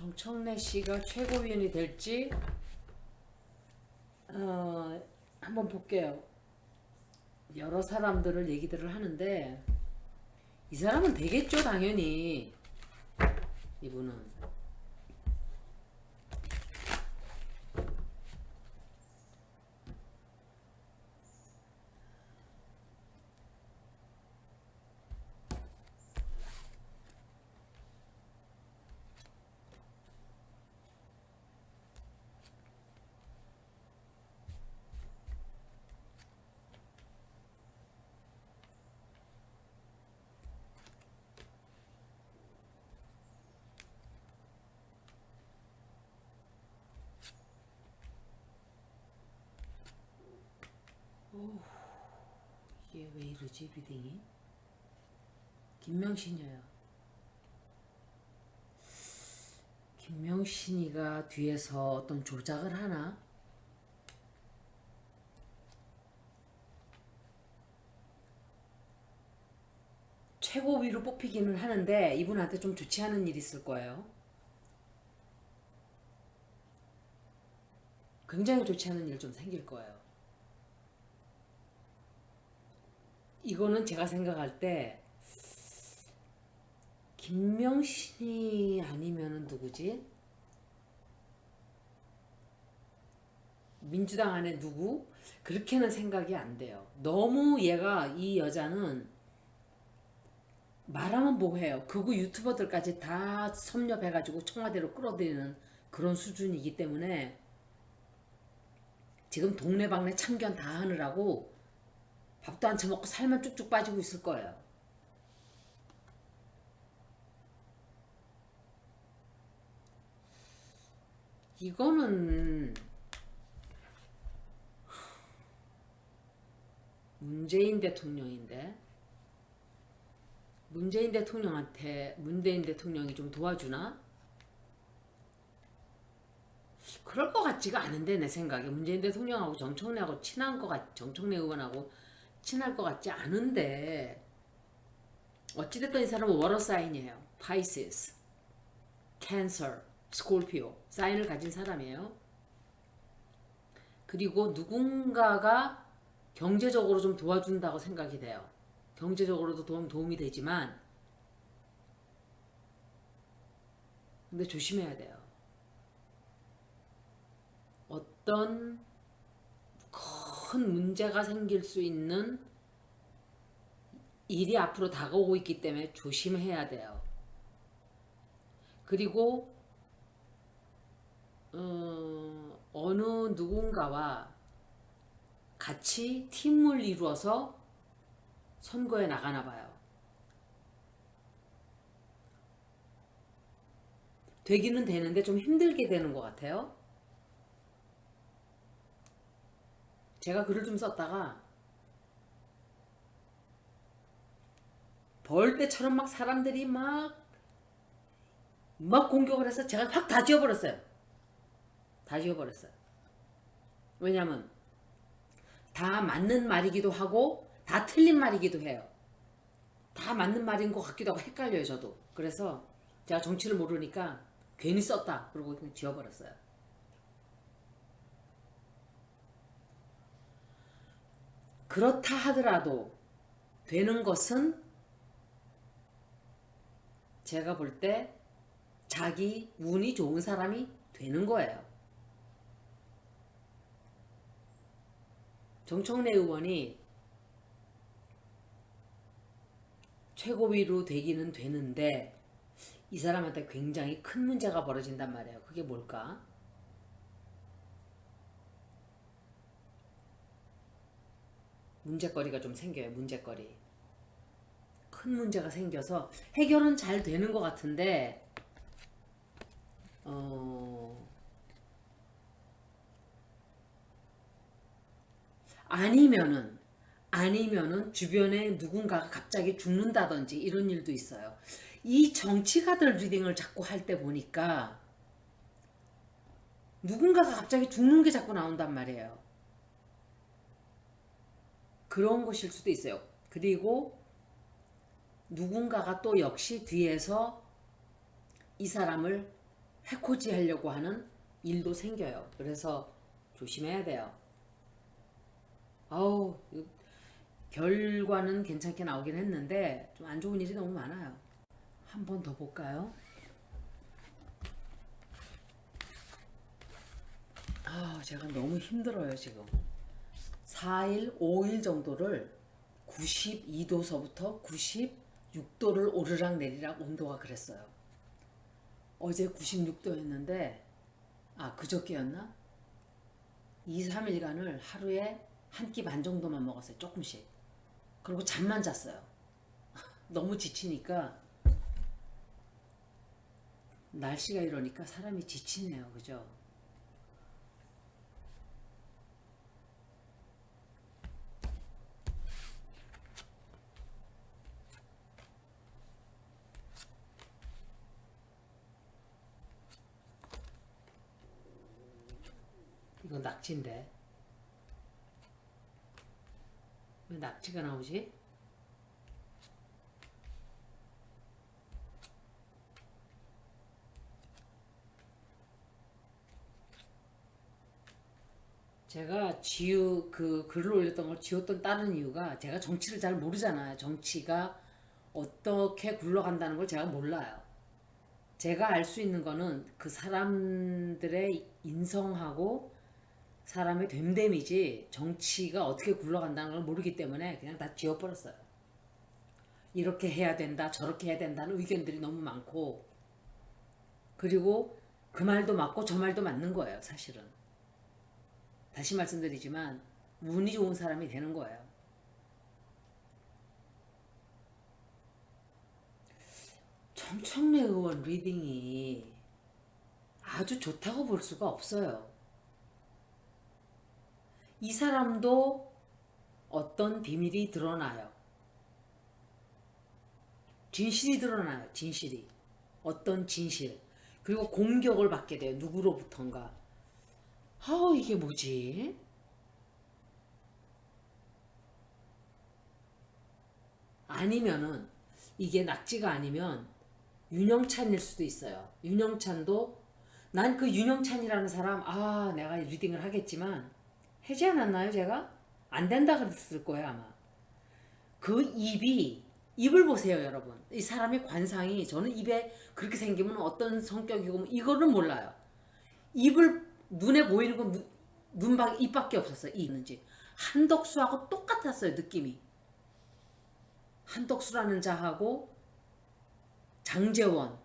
정청래 씨가 최고위원이 될지 어, 한번 볼게요. 여러 사람들을 얘기들을 하는데 이 사람은 되겠죠 당연히 이분은 이게 왜 이러지 리딩이? 김명신이에요. 김명신이가 뒤에서 어떤 조작을 하나? 최고 위로 뽑히기는 하는데 이분한테 좀 좋지 않은 일이 있을 거예요. 굉장히 좋지 않은 일 좀 생길 거예요 이거는 제가 생각할 때 김명신이 아니면은 누구지? 민주당 안에 누구? 그렇게는 생각이 안 돼요. 너무 얘가 이 여자는 말하면 뭐해요. 그거 유튜버들까지 다 섭렵해가지고 청와대로 끌어들이는 그런 수준이기 때문에 지금 동네방네 참견 다 하느라고 밥도 안 처먹고 살만 쭉쭉 빠지고 있을 거예요. 이거는 문재인 대통령인데 문재인 대통령한테 문재인 대통령이 좀 도와주나? 그럴 것 같지가 않은데 내 생각에 문재인 대통령하고 정청래하고 친한 것 같, 정청래 의원하고 친할 것 같지 않은데 어찌됐든 이 사람은 워러 사인이에요. 파이시스, 캔서, 스콜피오 사인을 가진 사람이에요. 그리고 누군가가 경제적으로 좀 도와준다고 생각이 돼요. 경제적으로도 도움, 도움이 되지만 근데 조심해야 돼요. 어떤 큰 문제가 생길 수 있는 일이 앞으로 다가오고 있기 때문에 조심해야 돼요. 그리고 어, 어느 누군가와 같이 팀을 이루어서 선거에 나가나 봐요. 되기는 되는데 좀 힘들게 되는 것 같아요. 제가 글을 좀 썼다가 벌떼처럼 막 사람들이 막, 막 공격을 해서 제가 확 다 지워버렸어요. 다 지워버렸어요. 왜냐면 다 맞는 말이기도 하고 다 틀린 말이기도 해요. 다 맞는 말인 것 같기도 하고 헷갈려요 저도. 그래서 제가 정치를 모르니까 괜히 썼다. 그러고 지워버렸어요. 그렇다 하더라도 되는 것은 제가 볼 때 자기 운이 좋은 사람이 되는 거예요. 정청래 의원이 최고위로 되기는 되는데 이 사람한테 굉장히 큰 문제가 벌어진단 말이에요. 그게 뭘까? 문제거리가 좀 생겨요. 문제거리. 큰 문제가 생겨서 해결은 잘 되는 것 같은데 어 아니면은 아니면은 주변에 누군가가 갑자기 죽는다든지 이런 일도 있어요. 이 정치가들 리딩을 자꾸 할 때 보니까 누군가가 갑자기 죽는 게 자꾸 나온단 말이에요. 그런 것일 수도 있어요. 그리고 누군가가 또 역시 뒤에서 이 사람을 해코지 하려고 하는 일도 생겨요. 그래서 조심해야 돼요. 아우 결과는 괜찮게 나오긴 했는데 좀 안 좋은 일이 너무 많아요. 한 번 더 볼까요? 아 제가 너무 힘들어요 지금. 4일, 5일 정도를 92도서부터 96도를 오르락 내리락 온도가 그랬어요. 어제 96도였는데 아 그저께였나? 2, 3일간을 하루에 한 끼 반 정도만 먹었어요. 조금씩. 그리고 잠만 잤어요. 너무 지치니까 날씨가 이러니까 사람이 지치네요. 그죠? 이거 낙지인데 왜 낙지가 나오지? 제가 지우 그 글을 올렸던 걸 지웠던 다른 이유가 제가 정치를 잘 모르잖아요. 정치가 어떻게 굴러간다는 걸 제가 몰라요. 제가 알 수 있는 거는 그 사람들의 인성하고 사람의 됨됨이지 정치가 어떻게 굴러간다는 걸 모르기 때문에 그냥 다 지워버렸어요. 이렇게 해야 된다, 저렇게 해야 된다는 의견들이 너무 많고 그리고 그 말도 맞고 저 말도 맞는 거예요, 사실은. 다시 말씀드리지만 운이 좋은 사람이 되는 거예요. 청청래 의원 리딩이 아주 좋다고 볼 수가 없어요. 이 사람도 어떤 비밀이 드러나요. 진실이 드러나요. 진실이. 어떤 진실. 그리고 공격을 받게 돼요. 누구로부턴가. 아우 이게 뭐지? 아니면은 이게 낙지가 아니면 윤영찬일 수도 있어요. 윤영찬도 난 그 윤영찬이라는 사람 아 내가 리딩을 하겠지만 해지 않았나요 제가? 안 된다 그랬을 거예요 아마. 그 입이 입을 보세요 여러분. 이 사람의 관상이 저는 입에 그렇게 생기면 어떤 성격이고 뭐 이거는 몰라요. 입을 눈에 보이는 건 눈, 눈밖 입밖에 없었어요. 이 있는지 한덕수하고 똑같았어요 느낌이. 한덕수라는 자하고 장재원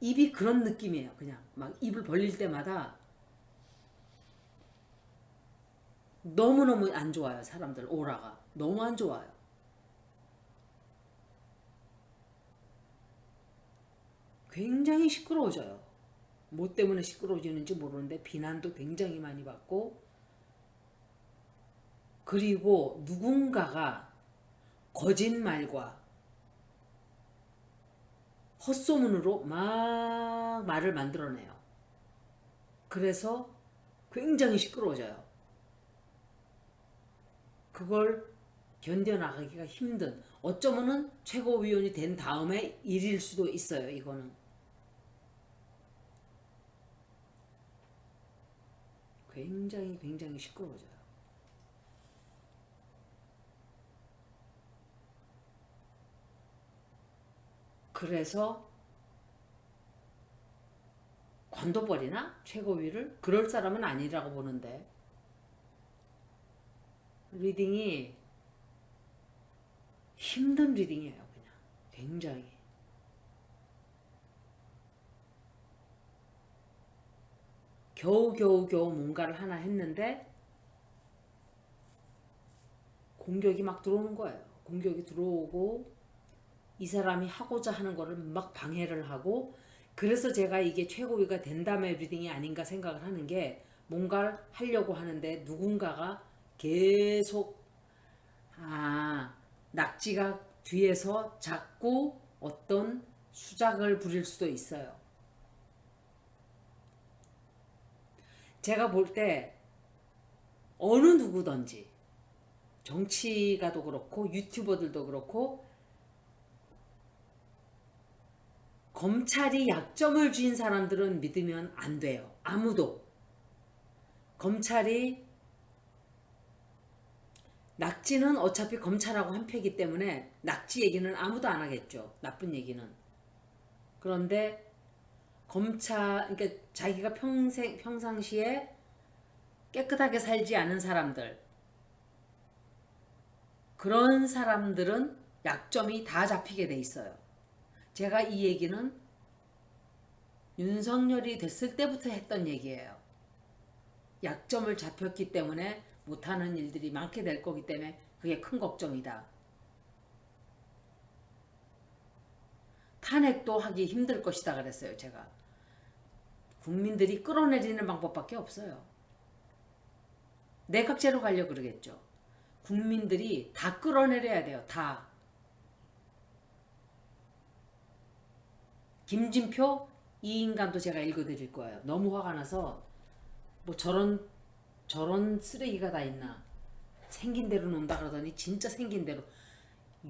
입이 그런 느낌이에요. 그냥 막 입을 벌릴 때마다 너무너무 안 좋아요. 사람들 오라가 너무 안 좋아요. 굉장히 시끄러워져요. 뭐 때문에 시끄러워지는지 모르는데 비난도 굉장히 많이 받고 그리고 누군가가 거짓말과 헛소문으로 막 말을 만들어내요. 그래서 굉장히 시끄러워져요. 그걸 견뎌나가기가 힘든 어쩌면은 최고위원이 된 다음에 일일 수도 있어요. 이거는 굉장히 굉장히 시끄러워져요. 그래서 관둬버리나 최고위를 그럴 사람은 아니라고 보는데 리딩이 힘든 리딩이에요 그냥. 굉장히. 겨우겨우 겨우 뭔가를 하나 했는데 공격이 막 들어오는 거예요. 공격이 들어오고 이 사람이 하고자 하는 거를 막 방해를 하고 그래서 제가 이게 최고위가 된다음에 리딩이 아닌가 생각을 하는 게 뭔가를 하려고 하는데 누군가가 계속 아 낙지가 뒤에서 자꾸 어떤 수작을 부릴 수도 있어요. 제가 볼 때 어느 누구든지 정치가도 그렇고 유튜버들도 그렇고 검찰이 약점을 쥔 사람들은 믿으면 안 돼요. 아무도. 검찰이 낙지는 어차피 검찰하고 한 패기 때문에 낙지 얘기는 아무도 안 하겠죠. 나쁜 얘기는. 그런데 검찰 그러니까 자기가 평생 평상시에 깨끗하게 살지 않은 사람들 그런 사람들은 약점이 다 잡히게 돼 있어요. 제가 이 얘기는 윤석열이 됐을 때부터 했던 얘기예요. 약점을 잡혔기 때문에 못하는 일들이 많게 될 거기 때문에 그게 큰 걱정이다. 탄핵도 하기 힘들 것이다 그랬어요, 제가. 국민들이 끌어내리는 방법밖에 없어요. 내각제로 가려고 그러겠죠. 국민들이 다 끌어내려야 돼요, 다. 김진표 이 인간도 제가 읽어드릴 거예요. 너무 화가 나서 뭐 저런 저런 쓰레기가 다 있나? 생긴 대로 논다 그러더니 진짜 생긴 대로.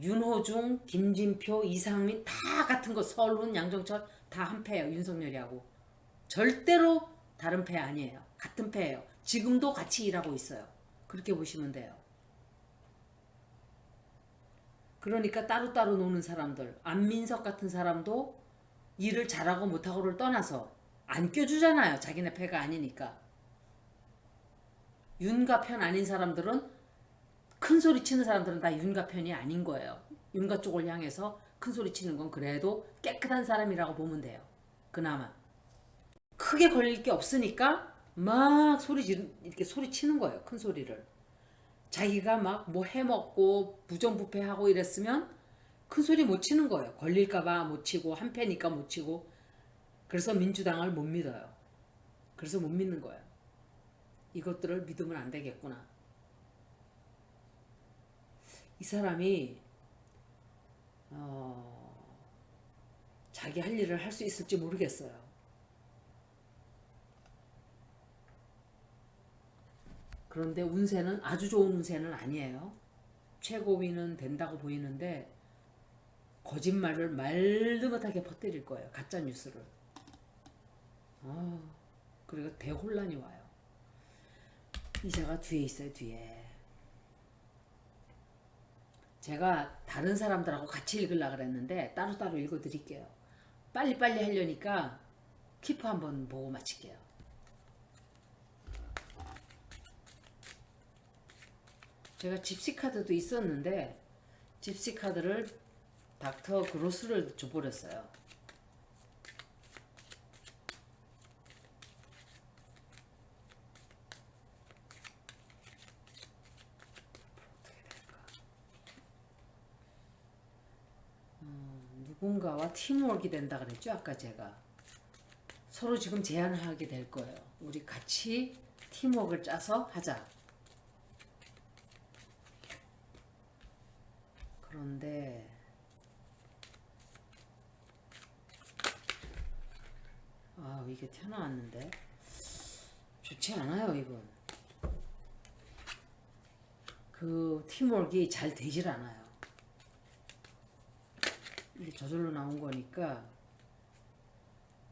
윤호중, 김진표, 이상민 다 같은 거 서울훈, 양정철 다 한 패예요 윤석열이하고. 절대로 다른 패 아니에요. 같은 패예요. 지금도 같이 일하고 있어요. 그렇게 보시면 돼요. 그러니까 따로따로 노는 사람들 안민석 같은 사람도 일을 잘하고 못하고를 떠나서 안 껴주잖아요 자기네 패가 아니니까 윤가 편 아닌 사람들은 큰 소리 치는 사람들은 다 윤가 편이 아닌 거예요. 윤가 쪽을 향해서 큰 소리 치는 건 그래도 깨끗한 사람이라고 보면 돼요. 그나마 크게 걸릴 게 없으니까 막 소리 지 이렇게 소리 치는 거예요. 큰 소리를. 자기가 막 뭐 해먹고 부정부패하고 이랬으면 큰 소리 못 치는 거예요. 걸릴까봐 못 치고 한패니까 못 치고 그래서 민주당을 못 믿어요. 그래서 못 믿는 거예요. 이것들을 믿으면 안 되겠구나. 이 사람이 어, 자기 할 일을 할 수 있을지 모르겠어요. 그런데 운세는 아주 좋은 운세는 아니에요. 최고위는 된다고 보이는데 거짓말을 말도 못하게 퍼뜨릴 거예요. 가짜 뉴스를. 아, 그리고 대혼란이 와요. 이자가 뒤에 있어요, 뒤에. 제가 다른 사람들하고 같이 읽으려고 그랬는데 따로따로 읽어 드릴게요. 빨리빨리 하려니까 키프 한번 보고 마칠게요. 제가 집시 카드도 있었는데 집시 카드를 닥터 그로스를 줘버렸어요. 누군가와 팀워크가 된다 그랬죠? 아까 제가. 서로 지금 제안을 하게 될 거예요. 우리 같이 팀워크를 짜서 하자. 그런데 아 이게 튀어나왔는데. 좋지 않아요 이건. 그 팀워크가 잘 되질 않아요 이게 저절로 나온 거니까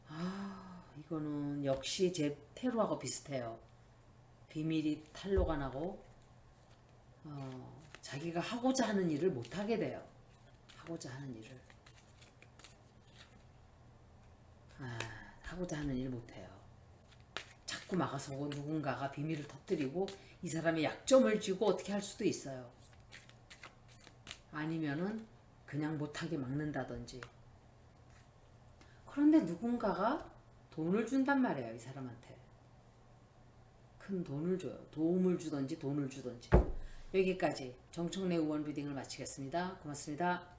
아 이거는 역시 제 테러하고 비슷해요. 비밀이 탄로가 나고 어, 자기가 하고자 하는 일을 못 하게 돼요. 하고자 하는 일을 아 하고자 하는 일 못해요. 자꾸 막아서고 누군가가 비밀을 터뜨리고 이 사람의 약점을 쥐고 어떻게 할 수도 있어요. 아니면은 그냥 못하게 막는다든지. 그런데 누군가가 돈을 준단 말이에요, 이 사람한테. 큰 돈을 줘요. 도움을 주든지 돈을 주든지. 여기까지 정청래 의원 리딩을 마치겠습니다. 고맙습니다.